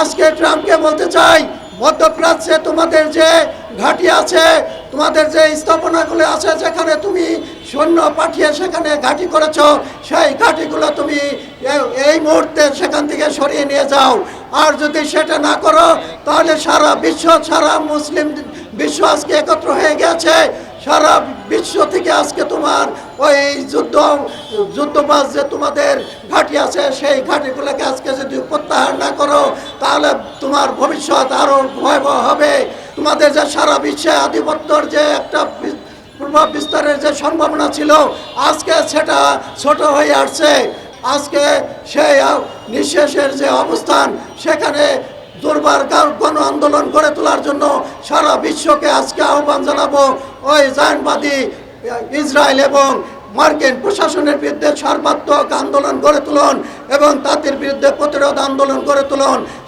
আজকে ট্রাম্পকে বলতে চাই, মধ্যপ্রাচ্যে তোমাদের যে ঘাঁটি আছে, তোমাদের যে স্থাপনাগুলো আছে যেখানে তুমি সৈন্য পাঠিয়ে সেখানে ঘাঁটি করেছ, সেই ঘাঁটিগুলো তুমি এই মুহূর্তে সেখান থেকে সরিয়ে নিয়ে যাও। আর যদি সেটা না করো, তাহলে সারা বিশ্ব, সারা মুসলিম বিশ্ব আজকে একত্র হয়ে গেছে। সারা বিশ্ব থেকে আজকে তোমার ওই যুদ্ধ, যুদ্ধবাজ যে তোমাদের ঘাঁটি আছে, সেই ঘাঁটিগুলোকে আজকে যদি প্রত্যাহার না করো তাহলে তোমার ভবিষ্যৎ আরও ভয়াবহ হবে। তোমাদের যে সারা বিশ্বে আধিপত্যর যে একটা প্রভাব বিস্তারের যে সম্ভাবনা ছিল, আজকে সেটা ছোট হয়ে আসছে। আজকে সেই নিঃশেষের যে অবস্থান, সেখানে দুর্বার গণ আন্দোলন গড়ে তোলার জন্য সারা বিশ্বকে আজকে আহ্বান জানাব ওই জায়নবাদী, ইসরায়েল এবং মার্কিন প্রশাসনের বিরুদ্ধে সর্বাত্মক আন্দোলন গড়ে তুলুন এবং তাদের বিরুদ্ধে প্রতিরোধ আন্দোলন গড়ে তুলুন।